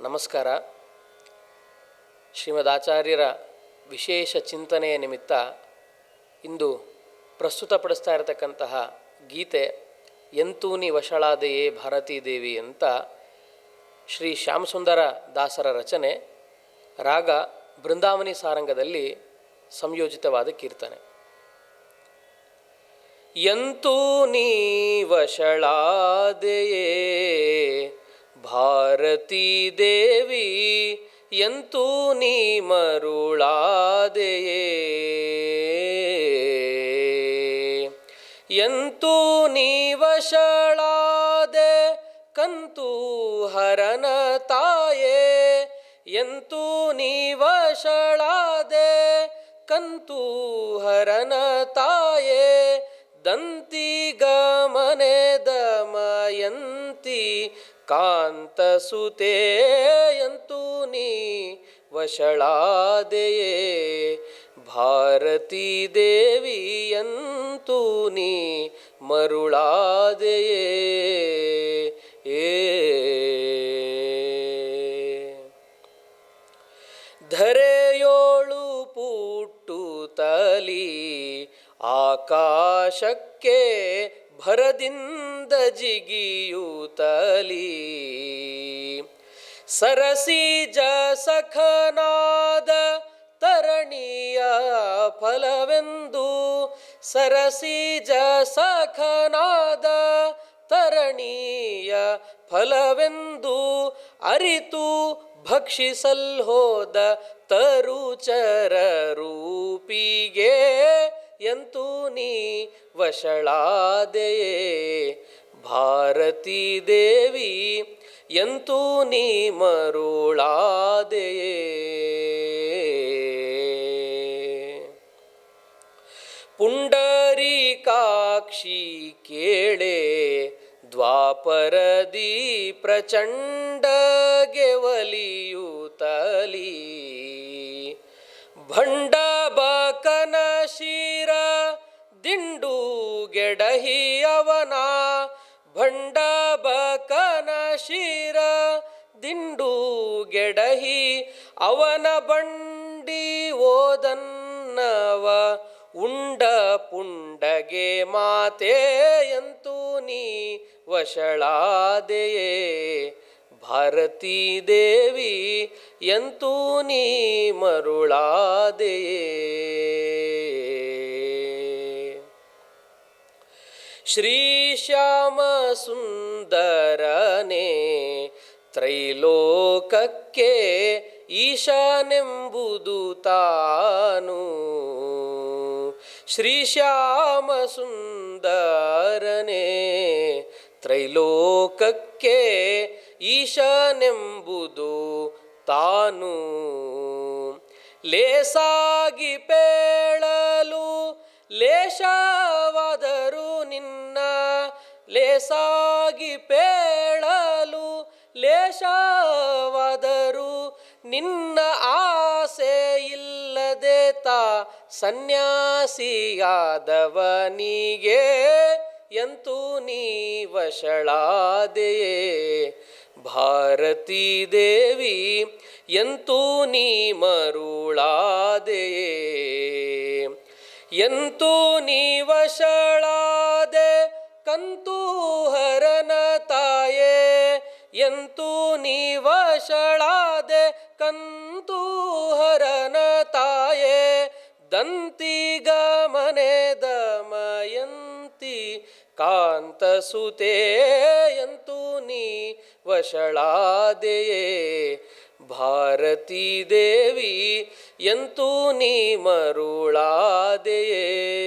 ನಮಸ್ಕಾರ. ಶ್ರೀಮದ್ ಆಚಾರ್ಯರ ವಿಶೇಷ ಚಿಂತನೆಯ ನಿಮಿತ್ತ ಇಂದು ಪ್ರಸ್ತುತಪಡಿಸ್ತಾ ಇರತಕ್ಕಂತಹ ಗೀತೆ ಎಂತೂನಿ ವಶಳಾದೆಯೇ ಭಾರತೀ ದೇವಿ ಅಂತ ಶ್ರೀ ಶ್ಯಾಮಸುಂದರ ದಾಸರ ರಚನೆ, ರಾಗ ಬೃಂದಾವನಿ ಸಾರಂಗದಲ್ಲಿ ಸಂಯೋಜಿತವಾದ ಕೀರ್ತನೆ. ಎಂತೂ ನೀ ವಶಳಾದೆಯೇ ಭಾರತೀ ದೇವಿ, ಎಂತೂ ನೀ ಮರುಳಾದೆಯೇ? ಎಂತೂ ನೀ ವಶಳಾದೆ, ಕಂತೂ ಹರನ ತಾಯೇ? ಎಂತೂ ನೀ ವಶಳಾದೆ, ಕಂತೂ ಹರನ ತಾಯೇ? ದಂತಿ ಗಮನೆ ದಮಯಂತಿ ಕಾಂತ ಸುತೆಯಂತೂ ನೀ ವಶಳಾದೆಯೇ. ಭಾರತೀ ದೇವಿಯಂತೂ ನೀ ಮರುಳಾದೆಯೇ. ಏ. ಧರೆಯೋಳು ಪುಟ್ಟು ತಲಿ ಆಕಾಶಕ್ಕೆ ಭರದಿಂದ ಜಿಗಿಯುತ್ತಲಿ ಸರಸಿಜ ಸಖನಾದ ತರಣಿಯ ಫಲವೆಂದು ಸರಸಿಜ ಸಖನಾದ ತರಣೀಯ ಫಲವೆಂದು ಅರಿತು ಭಕ್ಷಿಸಲ್ಹೋದ ತರುಚರ ರೂಪಿಗೆ ಎಂತೂ ನೀ ವಶಳಾದೆಯೇ? ಭಾರತೀ ದೇವಿ ಎಂತೂ ನೀ ಮರುಳಾದೆಯೇ? ಪುಂಡರೀಕಾಕ್ಷಿ ಕೇಳೆ ದ್ವಾಪರದಿ ಪ್ರಚಂಡಗೆ ಒಲಿಯುತ್ತಲಿ. ಭಂಡ ಗೆಡಹಿ ಅವನ ಭಂಡ ಬಕನ ಶಿರ ದಿಂಡು ಗೆಡಹಿ ಅವನ ಬಂಡಿ ಓದನ್ನವ ಉಂಡ ಪುಂಡಗೆ ಮಾತೆಯಂತೂ ನೀ ವಶಳಾದೆಯೇ? ಭಾರತೀ ದೇವಿ, ಎಂತೂ ನೀ ಮರುಳಾದೆಯೇ? ಶ್ರೀಶ್ಯಾಮ ಸುಂದರನೆ ತ್ರೈಲೋಕಕ್ಕೆ ಈಶಾನೆಂಬುದು ತಾನು. ಶ್ರೀಶ್ಯಾಮಸುಂದರನೇ ತ್ರೈಲೋಕಕ್ಕೆ ಈಶನೆಂಬುದು ತಾನು. ಲೇಸಾಗಿ ಪೇಳಲು ನಿನ್ನ ಲೇಸಾಗಿ ಪೇಳಲು ಲೇಷವಾದರು ನಿನ್ನ ಆಸೆ ಇಲ್ಲದೆ ತಾ ಸನ್ಯಾಸಿಯಾದವನಿಗೆ ಎಂತೂ ನೀ ವಶಳಾದೆಯೇ? ಭಾರತೀ ದೇವಿ, ಎಂತೂ ನೀ ಮರುಳಾದೆಯೇ? ಎಂತೂ ನೀ ವಶಳಾದೆ ಕಂತೂ ಹರನ ತಾಯೇ, ಎಂತೂ ನೀ ವಶಳಾದೆ ಕಂತೂ ಹರನ ತಾಯೇ ದಂತಿಗ ಮನೆ ದಮಯಂತಿ, ಕಾಂತ ಸುತೆಯಂತೂ ನೀ ವಶಳಾದೆಯೇ ಭಾರತೀ ದೇವಿ ಎಂತೂ ನೀ ಮರುಳಾದೆಯೇ.